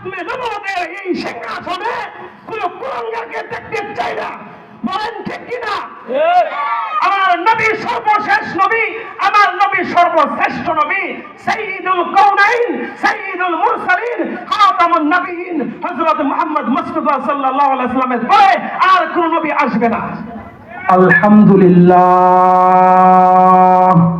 খাতমে নবুয়তের এই সিংহাসনে কোন কুরঙ্গাকে দেখতে চাই না। বলেন ঠিক কিনা আমার নবী সর্বশেষ নবী আমার নবী সর্বশ্রেষ্ঠ নবী সাইয়্যিদুল কাউনাইন সাইয়্যিদুল মুরসালিন খাতামুন নবীন হযরত মুহাম্মদ মুস্তাফা সাল্লাল্লাহু আলাইহি সাল্লামের পরে আর কোন নবী আসবে না। আলহামদুলিল্লাহ।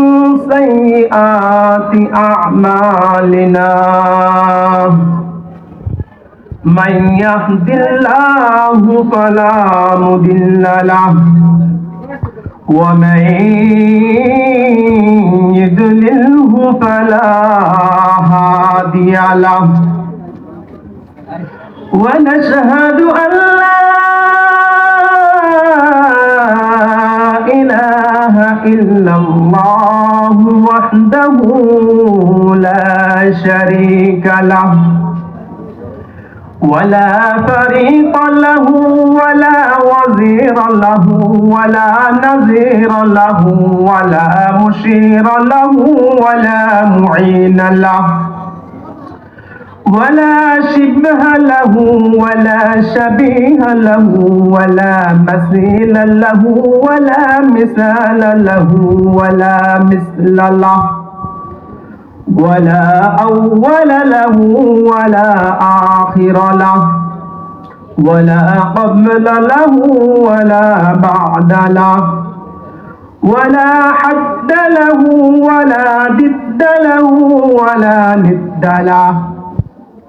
سيئات أعمالنا. من يهد الله فلا مضل له. ومن يضلله فلا هادي له. ونشهد أن إلا الله وحده لا شريك له ولا فريق له ولا وزير له ولا نذير له ولا مشير له ولا معين له. ولا شبه له ولا شبيه له ولا مثيل له ولا مثال له ولا مثل له ولا أول له ولا آخر له ولا قبل له ولا بعد له ولا حد له ولا ضد له ولا ند له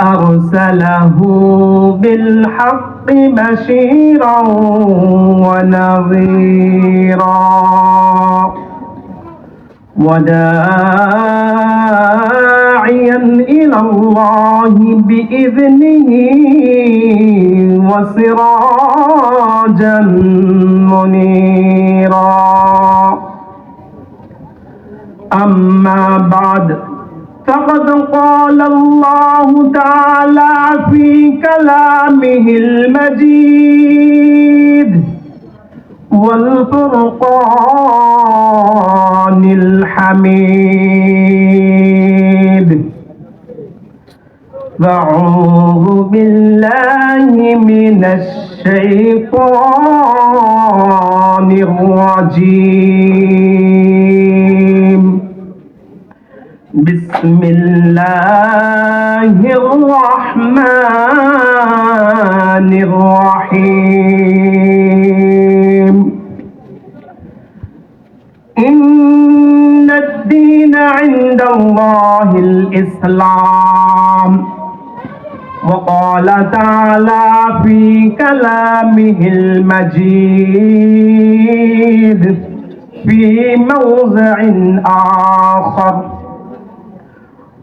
أرسله بالحق بشيرا ونذيرا وداعيا إلى الله بإذنه وسراجا منيرا. أما بعد فقد قال الله تعالى في كلامه المجيد والفرقان الحميد. فأعوذ بالله من الشيطان الرجيم. بسم الله الرحمن الرحيم. إن الدين عند الله الإسلام. وقال تعالى في كلامه المجيد في موضع آخر.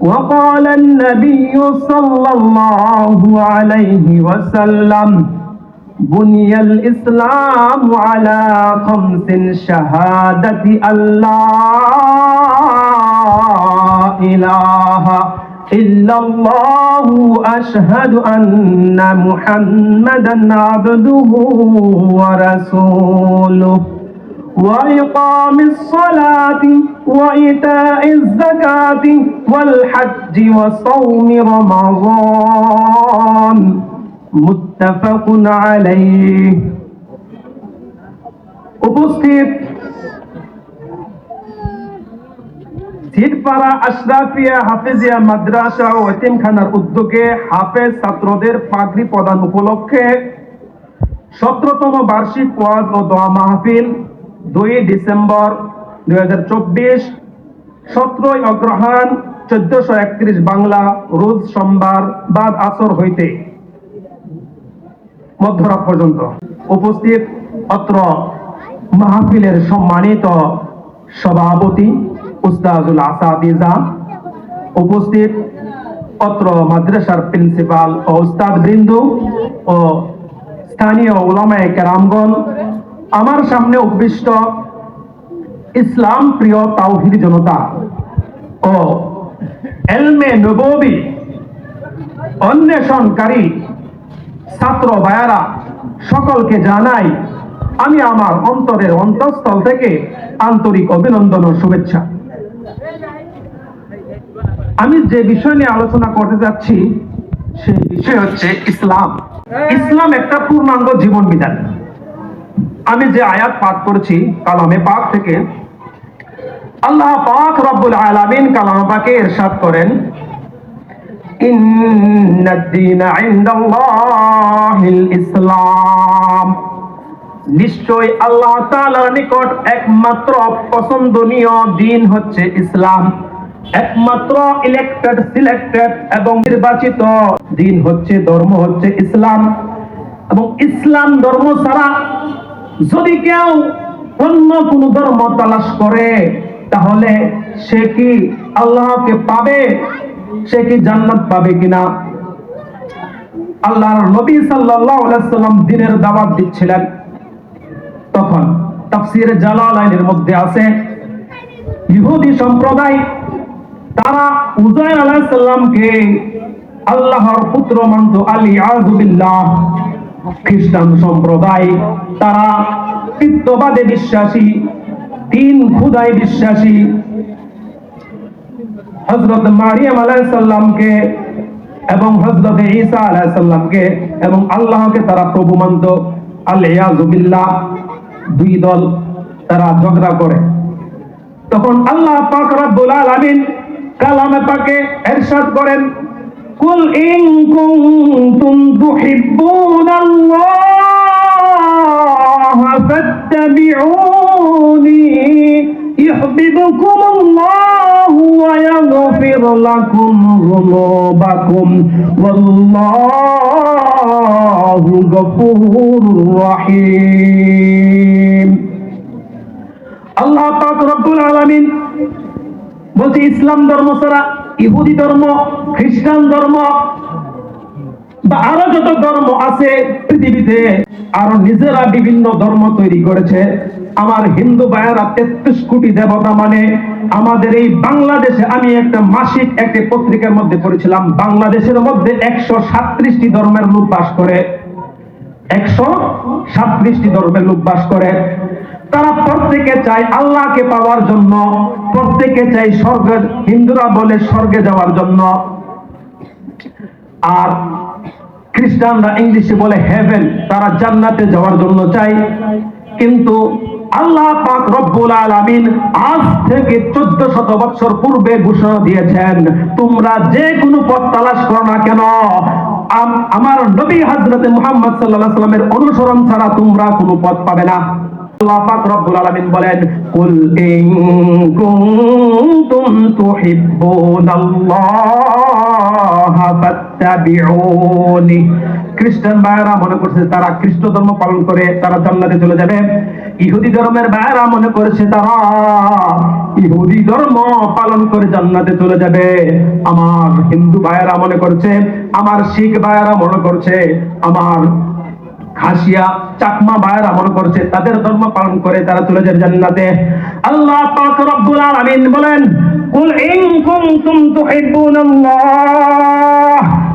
وقال النبي صلى الله عليه وسلم بني الإسلام على خمس شهادة لا إله إلا الله أشهد أن محمدا عبده ورسوله. وإقام الصلاة وإيتاء الزكاة والحج وصوم رمضان متفق عليه উপস্থিত সিটপাড়া আশরাফিয়া হাফেজিয়া মাদ্রাসা ও এতিমখানার উদ্যোগে হাফেজ ছাত্রদের পাগড়ি প্রদান উপলক্ষে সতেরোতম বার্ষিক ওয়াজ ও দোয়া মাহফিল দুই ডিসেম্বর দুই হাজার চব্বিশ, সতেরোই অগ্রহায়ণ চোদ্দশো একত্রিশ বাংলা রোজ সোমবার বাদ আসর হইতে মধ্যরাত পর্যন্ত উপস্থিত অত্র মাহফিলের সম্মানিত সভাপতি উস্তাজুল আসাদিজা, উপস্থিত অত্র মাদ্রাসার প্রিন্সিপাল ও উস্তাদ বৃন্দ ও স্থানীয় ওলামায়ে কেরামগণ আমার সামনে উপবিষ্ট ইসলাম প্রিয় তাওহিদ জনতা ও এলমে নবী অন্বেষণকারী ছাত্র ভাইয়ারা সকলকে জানাই আমি আমার অন্তরের অন্তঃস্থল থেকে আন্তরিক অভিনন্দন ও শুভেচ্ছা। আমি যে বিষয় নিয়ে আলোচনা করতে যাচ্ছি, সেই বিষয় হচ্ছে ইসলাম। ইসলাম একটা পূর্ণাঙ্গ জীবন বিধান। আমি যে আয়াত পাঠ করেছি কালামে পাক থেকে, আল্লাহ পাক রব্বুল আলামিন কালামে পাকে ইরশাদ করেন ইসলাম। নিশ্চয় আল্লাহ তাআলার নিকট একমাত্র পছন্দনীয় দিন হচ্ছে ইসলাম। একমাত্র ইলেক্টেড সিলেক্টেড এবং নির্বাচিত দিন হচ্ছে, ধর্ম হচ্ছে ইসলাম। এবং ইসলাম ধর্ম ছাড়া যদি কেউ অন্য কোন ধর্ম তালাশ করে, তাহলে সে কি আল্লাহকে পাবে? সে কি জান্নাত পাবে কিনা? আল্লাহর নবী সাল্লাল্লাহু আলাইহি সাল্লাম দিনের দাওয়াত দিচ্ছিলেন। তখন তাফসিরে জালালাইনের মধ্যে আছে, ইহুদি সম্প্রদায়, তারা উজাইর আলাইহিস সালামকে আল্লাহর পুত্র মানত আলী আযুবিল্লাহ খ্রিস্টান সম্প্রদায়, তারা পিত্তবাদে বিশ্বাসী, তিন খুদায় বিশ্বাসী। হযরত মারিয়াম আলাইহিস সালামকে এবং হযরত ঈসা আলাইহিস সালামকে এবং আল্লাহকে তারা প্রভু মানত। আল-ইয়াযুবিল্লাহ দুই দল তারা ঝগড়া করে। তখন আল্লাহ পাক রব্বুল আলামিন কালামে পাকে ইরশাদ করেন। কুল ইন কুনতুম তুহিব্বুনাল্লাহ ফাত্তাবিউনি يحببكم الله ويغفر لكم ذنوبكم والله غفور رحيم আল্লাহ পাক রব্বুল আলামিন বলছে ইসলাম ধর্ম ছাড়া ইহুদি ধর্ম, খ্রিস্টান ধর্ম, বা আরও যত ধর্ম আছে পৃথিবীতে, আরও নিজেরা বিভিন্ন ধর্ম তৈরি করেছে। আমার হিন্দু ভাইয়েরা তেত্রিশ কোটি দেবতা মানে আমাদের এই বাংলাদেশে আমি একটা মাসিক একটা পত্রিকার মধ্যে পড়েছিলাম, বাংলাদেশের মধ্যে একশো সাতত্রিশটি ধর্মের লোক বাস করে। একশো সাতত্রিশটি ধর্মের লোক বাস করে। তারা প্রত্যেকে চায় আল্লাহকে পাওয়ার জন্য, প্রত্যেকে চায় স্বর্গে, হিন্দুরা বলে স্বর্গে যাওয়ার জন্য। আর খ্রিস্টানরা ইংলিশে বলে হেভেন, তারা জান্নাতে যাওয়ার জন্য চায়। কিন্তু আল্লাহ পাক রব্বুল আলামিন আজ থেকে চোদ্দ শত বছর পূর্বে ঘোষণা দিয়েছেন, তোমরা যে কোনো পথ তালাশ করো না কেন। আমার নবী হযরতে মোহাম্মদ আলাইহি সাল্লামের অনুসরণ ছাড়া তোমরা কোনো পথ পাবে না। খ্রিস্টান মনে করছে তারা খ্রিস্ট ধর্ম পালন করে তারা জান্নাতে চলে যাবে। ইহুদি ধর্মের মনে করেছে তারা ইহুদি ধর্ম পালন করে জান্নাতে চলে যাবে। আমার হিন্দু ভাইরা মনে করছে, আমার শিখ ভাইরা মনে করছে, আমার খাসিয়া, চাকমা বায়রা মনে করছে, তাদের ধর্ম পালন করে তারা চলে যাবে জান্নাতে। আল্লাহ পাক রব্বুল আলামিন বলেন, কুল ইন কুনতুম তুহিব্বুনাল্লাহ।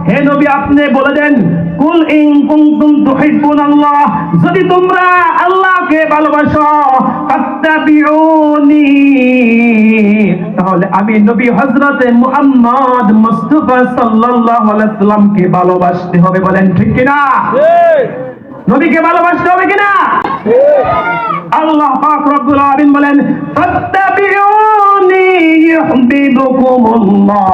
হে নবী, আপনি বলে দেন, কুল ইন কুনতুম তুহিব্বুনাল্লাহ। যদি তোমরা আল্লাহকে ভালোবাসো, ফাত্তাবিউনি। তাহলে আমি নবী হযরতে মুহাম্মদ মুস্তাফা সাল্লাল্লাহু আলাইহি সাল্লামকে ভালোবাসতে হবে বলেন ঠিক কিনা? নবীকে ভালোবাসতে হবে কিনা? আল্লাহ পাক রব্বুল আলামিন বলেন, ফাত্তাবিউনি ইউহিব্বুকুমুল্লাহ।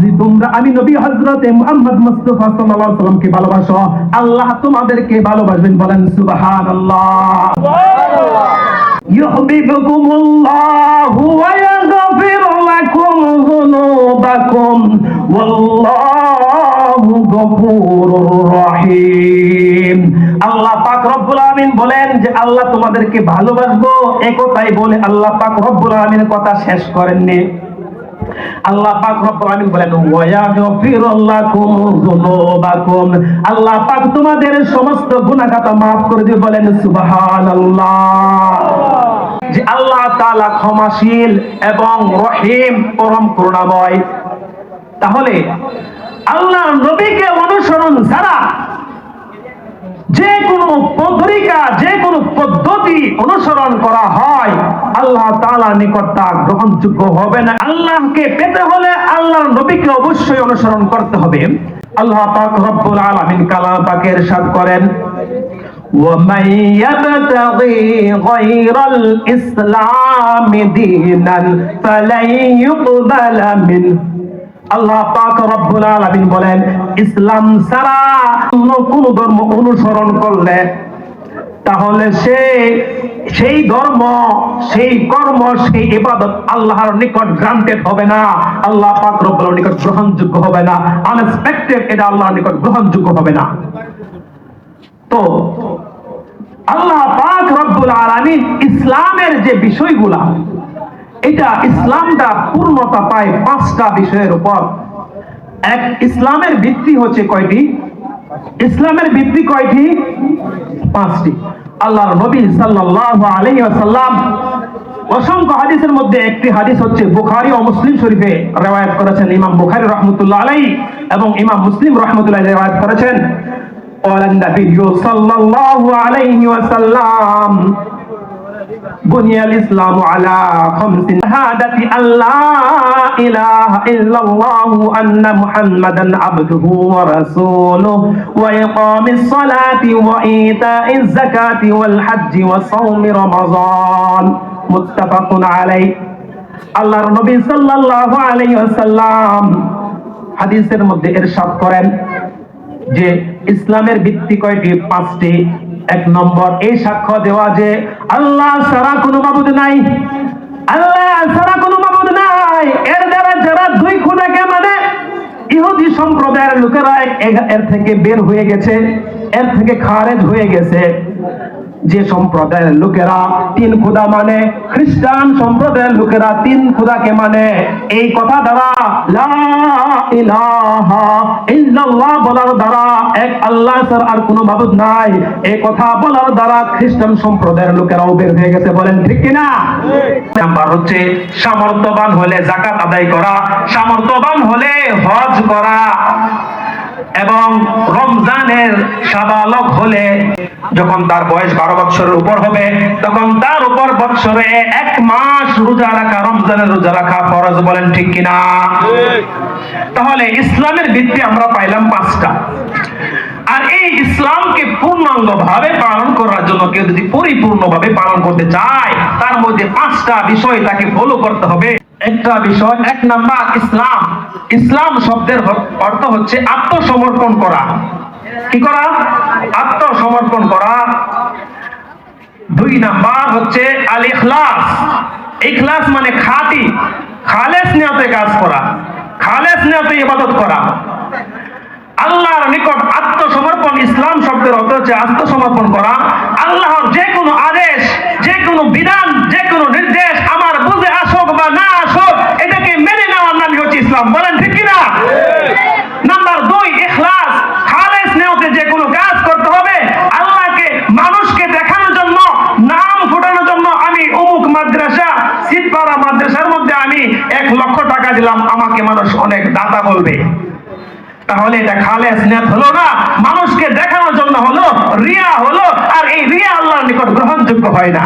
যে তোমরা আমি নবী হযরত মুহাম্মদ মুস্তাফা সাল্লাল্লাহু আলাইহি ভালোবাসো, আল্লাহ তোমাদেরকে ভালোবাসবেন বলেন, সুবহানাল্লাহ। ইউহিব্বুকুমুল্লাহু ওয়া ইয়াগফিরু লাকুম যুনুবাকুম। ওয়াল্লাহ আল্লাহ পাক রব্বুল বলেন যে, আল্লাহ তোমাদেরকে ভালোবাসবো। একথাই বলে আল্লাহ পাক রব্বুল কথা শেষ করেননি। আল্লাহ পাক রব্বুল বলেন আল্লাহ পাক তোমাদের সমস্ত গুনাহ খাতা maaf করে দিয়ে বলেন, সুবহানাল্লাহ। যে আল্লাহ তাআলা ক্ষমাশীল এবং রহিম, পরম করুণাময়। তাহলে আল্লাহ নবীকে অনুসরণ ছাড়া যে কোনো পদ্ধতিকা যে কোনো পদ্ধতি অনুসরণ করা হয় আল্লাহ তাআলার নিকট তা গ্রহণযোগ্য হবে না আল্লাহকে পেতে হলে আল্লাহর নবীকে অবশ্যই অনুসরণ করতে হবে আল্লাহ পাক রব্বুল আলামিন কালাম পাকে ইরশাদ করেন ومن يبتغي غير الإسلام دينا فلن يقبل منه আল্লাহ পাক রব্বুল আলামিন বলেন, ইসলাম ছাড়া অন্য কোন ধর্ম অনুসরণ করলে, তাহলে সে, সেই ধর্ম, সেই কর্ম, সেই ইবাদত আল্লাহর নিকট গ্রান্টেড হবে না। আল্লাহ পাক রব্বুল নিকট গ্রহণযোগ্য হবে না। আনএক্সপেক্টেড এটা আল্লাহর নিকট গ্রহণযোগ্য হবে না। তো, আল্লাহ পাক রব্বুল আলামিন ইসলামের যে বিষয়গুলা এটা ইসলামটা পূর্ণতা পায় পাঁচটা বিষয়ের উপর এক ইসলামের ভিত্তি হচ্ছে কয়টি ইসলামের ভিত্তি কয়টি পাঁচটি আল্লাহর নবী সাল্লাল্লাহু আলাইহি ওয়াসাল্লাম অসংখ্য হাদিসের মধ্যে একটি হাদিস হচ্ছে বুখারী ও মুসলিম শরীফে রওয়ায়াত করেছেন ইমাম বুখারী রাহমাতুল্লাহ আলাইহি এবং ইমাম মুসলিম রাহমাতুল্লাহ আলাইহি রওয়ায়াত করেছেন قال النبي صلى الله عليه وسلم বুনিয়াল ইসলাম আলা খামসিন। শাহাদাতি আল্লাহ ইলাহা ইল্লাল্লাহ আন্না মুহাম্মাদান আবদুহু ওয়া রাসূলুহু। ওয়া ইকামিস সালাতি ওয়া ইতাইজ যাকাতি ওয়াল হজ্জি ওয়া সাওমি রমাদান মুত্তাফাকুন আলাইহি। আল্লাহর নবী সাল্লাল্লাহু আলাইহি ওয়াসাল্লাম হাদিসের মধ্যে এরশাদ করেন যে ইসলামের ভিত্তি কয়টি? পাঁচটি। এক নম্বর, এই সাক্ষ্য দেওয়া যে আল্লাহ সারা কোনো মাবুদ নাই। আল্লাহ সারা কোনো মাবুদ নাই। এর দ্বারা যারা দুই খুদাকে মানে ইহুদি সম্প্রদায়ের লোকেরা এর থেকে বের হয়ে গেছে, এর থেকে খারেজ হয়ে গেছে। যে সম্প্রদায়ের লোকেরা তিন খুদা মানে খ্রিস্টান সম্প্রদায়ের লোকেরা তিন খুদাকে মানে। এই কথা দ্বারা ইল্লাল্লাহ বলার দ্বারা এক আল্লাহ ছাড়া আর কোনো মাবুদ নাই। এই কথা বলার দ্বারা খ্রিস্টান সম্প্রদায়ের লোকেরাও বের হয়ে গেছে বলেন ঠিক কিনা? নাম্বার হচ্ছে সামর্থ্যবান হলে জাকাত আদায় করা সামর্থ্যবান হলে হজ করা। এবং রমজানের সাবালক হলে যখন তার বয়স বারো বছরের উপর হবে, তখন তার উপর বছরে এক মাস রোজা রাখা, রমজানের রোজা রাখা ফরজ বলেন ঠিক কিনা? তাহলে ইসলামের ভিত্তি আমরা পাইলাম পাঁচটা। আর এই ইসলামকে পূর্ণাঙ্গ ভাবে পালন করার জন্য কেউ যদি পরিপূর্ণ ভাবে পালন করতে চায়, তার মধ্যে পাঁচটা বিষয় তাকে ফলো করতে হবে। একটা বিষয়, এক নাম্বার, ইসলাম। ইসলাম শব্দের অর্থ হচ্ছে আত্মসমর্পণ করা। কি করা? আত্মসমর্পণ করা। দুই নাম্বার হচ্ছে আল ইখলাস ইখলাস মানে খাঁটি, খালেস নিয়তে কাজ করা, খালেস নিয়তে ইবাদত করা। আল্লাহর নিকট আত্মসমর্পণ, ইসলাম শব্দের অর্থ হচ্ছে আত্মসমর্পণ করা। আল্লাহর যে কোনো আদেশ যে কোনো বিধান যে কোনো নির্দেশ আমার বুঝে আসুক বা না আসুক এটাকে মেনে নেওয়ার নামই হচ্ছে ইসলাম বলেন ঠিক কিনা নাম্বার দুই ইখলাস খালেস নিয়তে যে কোনো কাজ করতে হবে আল্লাহ দিলাম আমাকে মানুষ অনেক দাতা বলবে। তাহলে এটা খালেস নেত হলো না, মানুষকে দেখানোর জন্য হলো, রিয়া হলো, আর এই রিয়া আল্লাহর নিকট গ্রহণযোগ্য হয় না।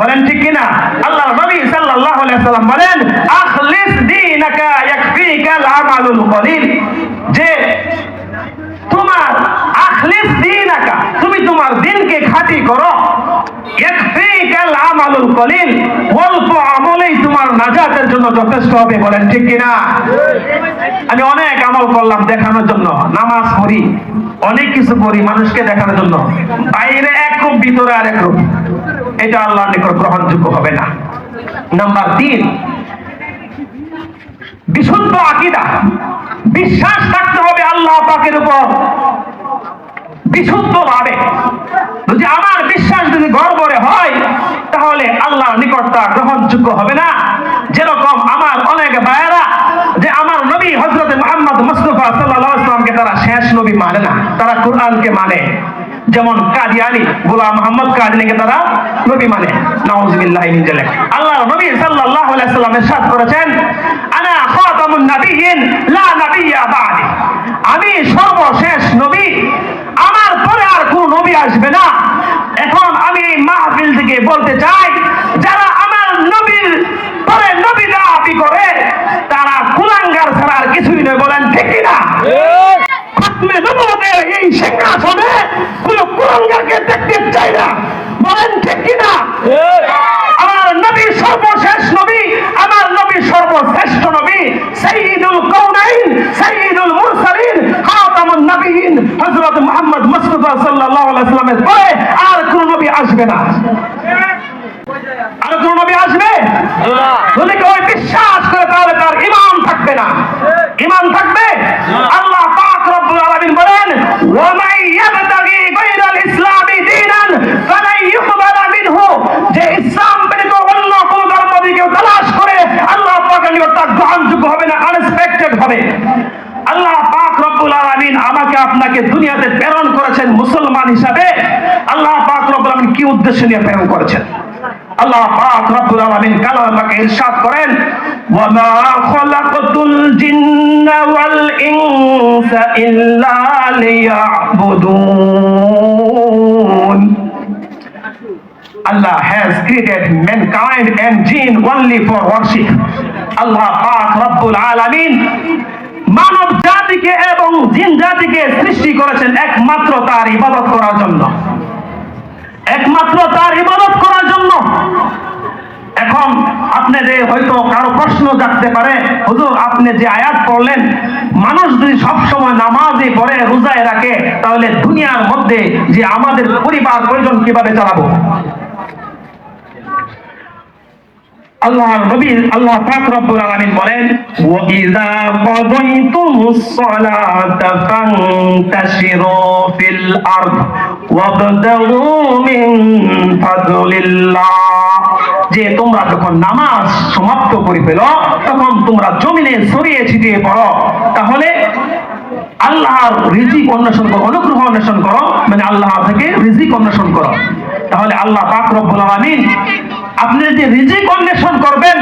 বলেন ঠিক কিনা? আল্লাহ নবী সাল্লাল্লাহু আলাইহি সাল্লাম বলেন, আখলিস দীনাকা ইয়াকফিকাল আমালুল কলিল যে তোমার আখলিস দীনাকা তুমি তোমার দিনকে খাঁটি করো ইয়াকফিকাল আমালুল কলিল, অল্প আমলেই তোমার নাজাতের জন্য যথেষ্ট হবে, বলেন ঠিক কিনা? আমি অনেক আমল করলাম দেখানোর জন্য, নামাজ পড়ি, অনেক কিছু করি মানুষকে দেখানোর জন্য, বাইরে এক রূপ, ভিতরে আরেক রূপ। এটা আল্লাহর নিকট গ্রহণযোগ্য হবে না। নাম্বার তিন, বিশুদ্ধ আকিদা, বিশ্বাস থাকতে হবে আল্লাহ পাকের উপর। বিশুদ্ধ ভাবে আমার বিশ্বাস যদি গড়বড়ে হয় তাহলে আল্লাহর নিকট তা গ্রহণযোগ্য হবে না। যেরকম আমার অনেক ভাইয়েরা যে আমার নবী হজরত মোহাম্মদ মুস্তফা সাল্লাহ ইসলামকে তারা শেষ নবী মানে না, তারা কোরআনকে মানে। যেমন কাদিয়ানি গোলাম মোহাম্মদ কাদিয়ানিকে তারা নবী মানে। জালিক আল্লাহর নবী করেছেন আনা খাতামুন নাবিয়িন লা নাবিয়্যা বাদি। আমি সর্বশেষ নবী, আমার পরে আর কোন নবী আসবে না। এখন আমি এই মাহফিল থেকে বলতে চাই, যারা নবীর পরে নবী দাবি করে তারা কুলাঙ্গার ছাড়া আর কিছুই নয় বলেন ঠিক না খতমে নবুয়তের এই সিংহাসনে কোন কুলাঙ্গারকে দেখতে চাই না বলেন ঠিক কিনা আমার নবী সর্বশেষ নবী আমার নবী সর্বশ্রেষ্ঠ নবী সাইয়্যিদুল কাউনাইন সাইয়্যিদুল মুরসালিন খাতামুন নবিয়িন হযরত মুহাম্মদ মুস্তাফা সাল্লাল্লাহু আলাইহি সাল্লামের পরে আর কোন নবী আসবে না আর কোন নবী আসবে যদি কেউ বিশ্বাস করে তাহলে তার ইমান থাকবে না ইমান থাকবে আল্লাহ পাক রব্বুল আলামিন বলেন ওয়া মান ইয়াবতাগি গায়রাল ইসলামি দীনান ফালাই ইউকবালা মিনহু যে ইসলাম ব্যতীত অন্য কোন ধর্ম যদি কেউ তালাশ করে আল্লাহ পাকের নিকট তা গ্রহণযোগ্য হবে না আনএক্সপেক্টেড হবে আল্লাহ পাক রব্বুল আলামিন আমাকে আপনাকে দুনিয়াতে প্রেরণ করেছেন মুসলমান হিসাবে, আল্লাহ পাক রব্বুল আলামিন কি উদ্দেশ্য নিয়ে প্রেরণ করেছেন আল্লাহ পাক রব্বুল আলামিন কালামে ইরশাদ করেন ওয়া মা খালাকাতুল জিন্না ওয়াল ইনসা ইল্লা লিয়াবুদুন Allah has created mankind and jinn only for worship. Allah পাক রব্বুল আলামিন মানব জাতিকে এবং জিন জাতিকে সৃষ্টি করেছেন একমাত্র তার ইবাদত করার জন্য। একমাত্র তার ইবাদত করার জন্য। এখন আপনাদের হয়তো কারও প্রশ্ন জাগতে পারে, হুজুর, আপনি যে আয়াত পড়লেন, মানুষ যদি সবসময় নামাজে পড়ে, রোজায় রাখে, তাহলে দুনিয়ার মধ্যে যে আমাদের পরিবার পরিজন কীভাবে চালাবো? আল্লাহ নবী, আল্লাহ পাক রব্বুল আলামিন বলেন ওয়া ইযা কাদাইতুমুস সালাতা ফান্তাশিরু ফিল আরদ ওয়াবতাগু মিন ফাদলিল্লাহ। যে তোমরা যখন নামাজ সমাপ্ত করে ফেলো, তখন তোমরা জমিনে ছড়িয়ে ছিটিয়ে পড়ো। তাহলে আল্লাহর রিজিক অন্বেষণ করো, অনুগ্রহ অন্বেষণ করো মানে আল্লাহ থেকে রিজিক অন্বেষণ করো। তাহলে আল্লাহ পাক আপনি যে রিজিক অন্বেষণ করবেন,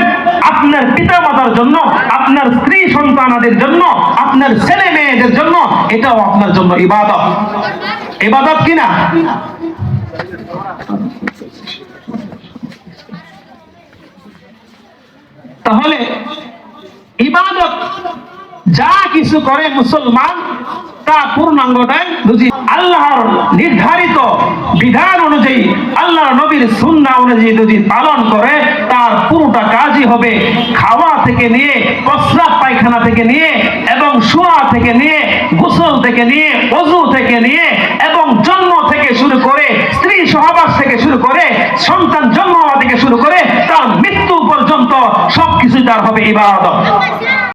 আপনার পিতা মাতার জন্য, আপনার স্ত্রী সন্তানাদের জন্য, আপনার ছেলে মেয়েদের জন্য, এটাও আপনার জন্য ইবাদত। ইবাদত কিনা তাহলে ইবাদত যা কিছু করে মুসলমান তা পূর্ণাঙ্গটাই বুঝি। আল্লাহর নির্ধারিত বিধান অনুযায়ী আল্লাহর নবীর সুন্নাহ অনুযায়ী যদি পালন করে, তার পুরোটা কাজই হবে খাওয়া থেকে নিয়ে প্রস্রাব পায়খানা থেকে নিয়ে, এবং শোয়া থেকে নিয়ে, গোসল থেকে নিয়ে, অজু থেকে নিয়ে, এবং জন্ম থেকে শুরু করে, স্ত্রী সহবাস থেকে শুরু করে, সন্তান জন্ম থেকে শুরু করে, তার মৃত্যু পর্যন্ত সবকিছু তার হবে ইবাদত।